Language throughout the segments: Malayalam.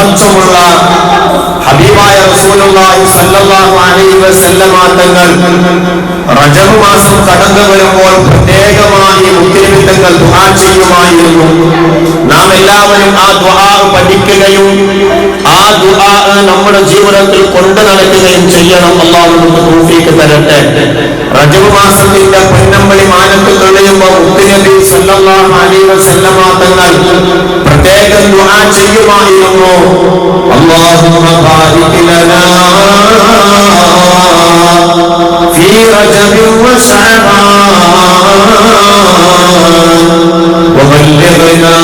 മഹത്വമുള്ള ഹബീബായ റസൂലുള്ളാഹി സ്വല്ലല്ലാഹു അലൈഹി വസല്ലമ തങ്ങൾ റജബ് മാസം കടന്നു വരുമ്പോൾ പ്രത്യേകമായി മുത്തരവിധങ്ങൾ ദുആ ചെയ്യുമായിരുന്നു. നാം എല്ലാവരും ആ ദുആ പഠിക്കുകയും ആ ദുആ നമ്മുടെ ജീവിതത്തിൽ കൊണ്ടു നടക്കുകയും ചെയ്യണം. അള്ളാഹു നമുക്ക് തൗഫീക്ക് തരട്ടെ. റജബ് മാസത്തിന്റെ പൊന്നമ്പളി മാനത്ത് തെളിയുമ്പോൾ മുത്തുനബി സല്ലല്ലാഹു അലൈഹി വസല്ലമ തങ്ങൾ വേഗം ദുആ ചെയ്യുമായിരുന്നു അല്ലാഹുമ്മ ബാരിക് ലനാ ഫീ റജബി വസഅബാ വബല്ലിഗ്നാ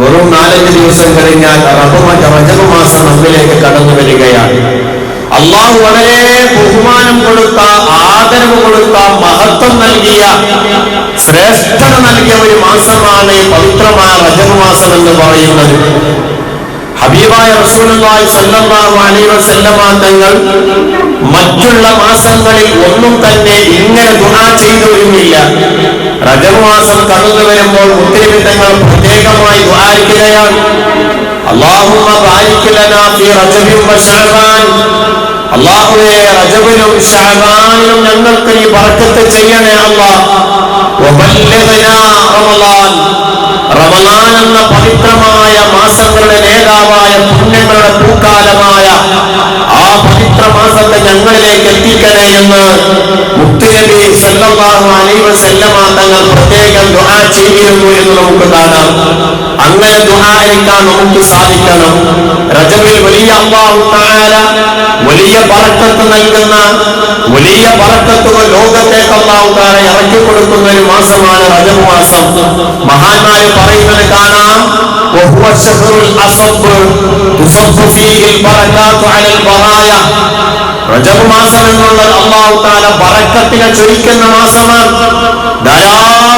വെറും നാലഞ്ച് ദിവസം കഴിഞ്ഞാൽ റബ് റജബ് മാസം നമ്മിലേക്ക് കടന്നു വരികയാണ് അള്ളാഹു വളരെ കൊടുത്ത മഹത്വം നൽകിയ ശ്രേഷ്ഠത നൽകിയ ഒരു മാസമാണ് പവിത്രമായ റജബ് മാസം എന്ന് പറയുന്നത്. ഹബീബായ റസൂലുള്ളാഹി സ്വല്ലല്ലാഹു അലൈഹി വസല്ലമ തങ്ങൾ മറ്റുള്ള മാസങ്ങളിൽ ഒന്നും തന്നെ ഇങ്ങനെ ദുആ ചെയ്തിരുന്നില്ല റജബ് മാസം കടന്നു വരുമ്പോൾ മുത്തലിബ് തങ്ങൾ പ്രത്യേകമായി ദുആരിക്കുകയാണ് അല്ലാഹുമ്മ ബാരിക് ലനാ ഫീ റജബിൻ വശഅബാൻ അല്ലാഹുവേ റജബിലും ശഅബാനിലും ഞങ്ങൾക്ക് ഈ ബർക്കത്ത് ചെയ്യണേ അള്ളാഹ് റമളാൻ റമലാൻ എന്ന പവിത്രമായ മാസങ്ങളുടെ നേതാവായ പുണ്യങ്ങളുടെ പൂക്കാലമായ ആ പവിത്ര മാസത്തെ ഞങ്ങളിലേക്ക് എത്തിക്കണേ എന്ന് മുത്തുനബി സല്ലല്ലാഹു അലൈഹി വസല്ലമ തങ്ങൾ പ്രത്യേകം ദുആ ചെയ്തിരുന്നു എന്ന് നമുക്ക് കാണാം അങ്ങനെ ദുആയിരിക്കാൻ നമുക്ക് സാധിക്കണം റജബിൽ വലിയ അല്ലാഹു തആല വലിയ ബറക്കത്ത് നൽകുന്ന വലിയ ബറക്കത്തുകൾ ലോകത്തേക്ക് അല്ലാഹു തആല ഇറക്കി കൊടുക്കുന്ന ഒരു മാസമാണ് റജബ് മാസം മഹാന്മാര് പറയുന്നത് കാണാം وهو الشهر الأصب تصب فيه البركات على البرايا റജബ് മാസം എന്നുള്ളത് അള്ളാഹു താല ബറക്കത്തിനെ ചൊരിക്കുന്ന മാസമാണ് ധാരാളം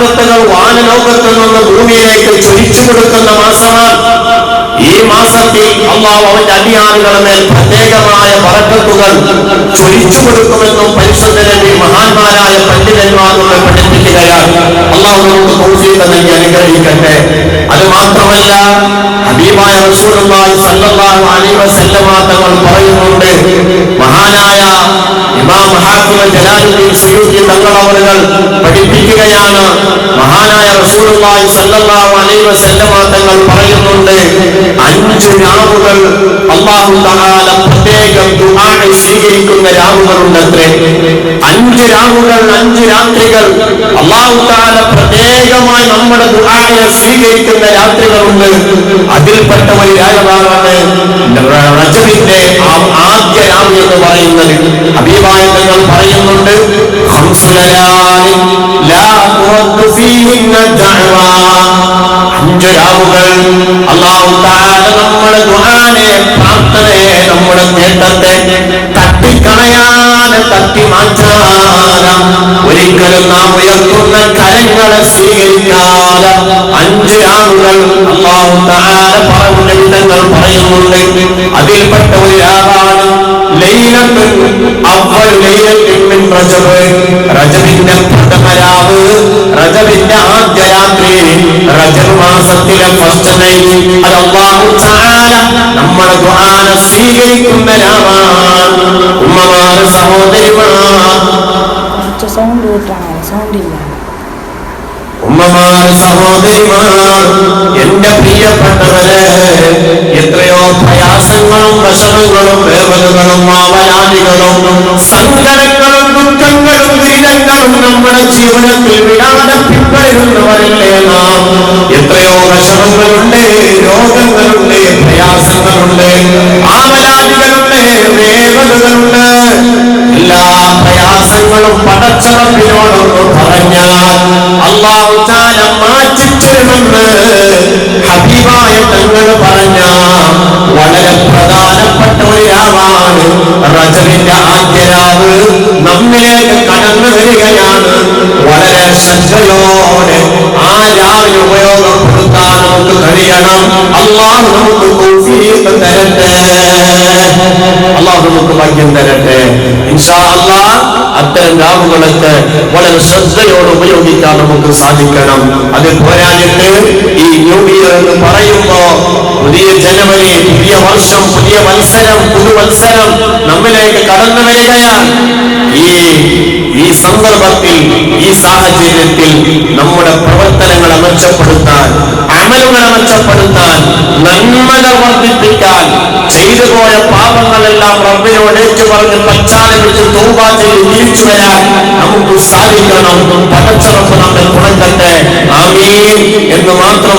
ബറക്കത്തുകൾ വാനലോകത്ത് നിന്ന് ഭൂമിയിലേക്ക് ചൊരിച്ചു കൊടുക്കുന്ന മാസമാണ്. ഈ മാസത്തിൽ അള്ളാഹു അവന്റെ അടിയാളുകളുടെ മേൽ പ്രത്യേകമായ വറക്കത്തുകൾ ചൊരിച്ചു കൊടുക്കുമെന്നും പരിശുദ്ധനബി മഹാന്മാരായ പണ്ഡിതന്മാർ പഠിപ്പിക്കുകയാണ്. അള്ളാഹു നൽകി അനുഗ്രഹിക്കട്ടെ. അത് മാത്രമല്ല ഹബീബായ റസൂലുള്ളാഹി സ്വല്ലല്ലാഹു അലൈഹി വസല്ലമ തങ്ങൾ പറയുന്നുണ്ട് മഹാനായ ഇമാം മഹാത്മൻ ജലാലുദ്ദീൻ സുയൂത്തി തങ്ങൾ അവരുകൾ പഠിപ്പിക്കുകയാണ്. മഹാനായ റസൂലുള്ളാഹി സ്വല്ലല്ലാഹു അലൈഹി വസല്ലമ തങ്ങൾ പറയുന്നുണ്ട് അഞ്ച് രാവുകൾ അല്ലാഹു തആല പ്രത്യേകം ദുആ സ്വീകരിക്കുന്ന രാവുകളുണ്ടത്രേ. അഞ്ച് രാവുകൾ അഞ്ച് രാത്രികൾ അല്ലാഹു തആല പ്രത്യേകമായി നമ്മുടെ ദുആയെ സ്വീകരിക്കുന്ന രാത്രികളുണ്ട്. അതിൽപ്പെട്ട ഒരു രാജമാണ് റജബിന്റെ ആ- ആദ്യ രാവ് എന്ന് പറയുന്നത് അഭിപ്രായ തങ്ങൾ പറയുന്നുണ്ട് "ഖംസു അള്ളാഹു ലാ തുറദ്ദു ഫീഹിന്ന ദഅവാ." അഞ്ച് രാവുകൾ തആല നമ്മുടെ ദുആനെ പ്രാർത്ഥനയെ നമ്മുടെ നേട്ടത്തെ തട്ടിക്കളയാതെ തട്ടി മാറ്റാനാം ഒരിക്കലും നാം ഉയർത്തുന്ന കരങ്ങളെ സ്വീകരിക്കാതെ അഞ്ച് രാവുകൾ അള്ളാഹു താര പറഞ്ഞ പറയുന്നുണ്ട് അതിൽപ്പെട്ട ഒരു രാവാണ് റജബിന്റെ പ്രഥമ രാവ് റജബിന്റെ ആദ്യ രാത്രി റജബ് മാസത്തിലെ ഫസ്റ്റ് നൈറ്റ് അത് അള്ളാഹു താര നമ്മുടെ ദ്വാന സ്വീകരിക്കുന്ന രാവാണ് ഉമ്മമാർ സഹോദരിമാർ. സൗണ്ട് കൂട്ടാണ് സൗണ്ട് ഇല്ല ഉമ്മമാർ സഹോദരിമാർ എന്റെ പ്രിയപ്പെട്ടവരെ പ്രയാസങ്ങളും വിഷമങ്ങളും വേവലുകളും മാവലാദികളും സങ്കടങ്ങളും ദുഃഖങ്ങളും വീരങ്ങളും നമ്മുടെ ജീവിതത്തിൽ വിടാതെ പിന്തുടരുന്നവരല്ലേ നാം? എത്രയോ വിഷമങ്ങളുണ്ട് രോഗങ്ങളുണ്ട് പ്രയാസങ്ങളുണ്ട് മാവലാദികളുണ്ട് വേവലുകളുണ്ട്. എല്ലാ പ്രയാസങ്ങളും പടച്ചറപ്പിനോടൊന്ന് പറഞ്ഞാൽ അള്ളാഹു താല മാറ്റിത്തരുമെന്ന് ഹബീബായ തങ്ങൾ റജബിന്റെ ആദ്യ രാവ് നമ്മിലേക്ക് കടന്നു വരികയാണ്. വളരെ ശ്രദ്ധയോടെ ആ രാവിലെ ഉപയോഗപ്പെടുത്താൻ നമുക്ക് കഴിയണം. അള്ളാഹു നമുക്ക് തൗഫീഖ് തരട്ടെ. അള്ളാഹു നമുക്ക് ഭാഗ്യം തരട്ടെ. ഇൻഷാ അത്തരം രാവുകളൊക്കെ വളരെ ശ്രദ്ധയോടെ ഉപയോഗിക്കാൻ നമുക്ക് സാധിക്കണം. അത് പോരാഞ്ഞിട്ട് ഈ എന്ന് പറയുമ്പോ പുതിയ ജനുവരി പുതിയ വർഷം പുതിയ മത്സരം പുതുവത്സരം നമ്മിലേക്ക് കടന്നു വരികയാണ്. ഈ ഈ സന്ദർഭത്തിൽ ഈ സാഹചര്യത്തിൽ നമ്മുടെ പ്രവർത്തനങ്ങളെ മെച്ചപ്പെടുത്താൻ അമലുകളെ മെച്ചപ്പെടുത്താൻ നന്മകൾ വർദ്ധിപ്പിക്കാൻ ചെയ്തു പോയ പാപങ്ങളെല്ലാം റബ്ബിനോട് ഏറ്റു പറഞ്ഞ് പശ്ചാത്തലത്തിൽ തൂമ്പാ ചെയ്ത് തിരിച്ചു വരാൻ നമുക്ക് സാധിക്കണം. പടച്ചറപ്പ് നമ്മൾ തുടങ്ങട്ടെ ആമീൻ. എന്ന് മാത്രം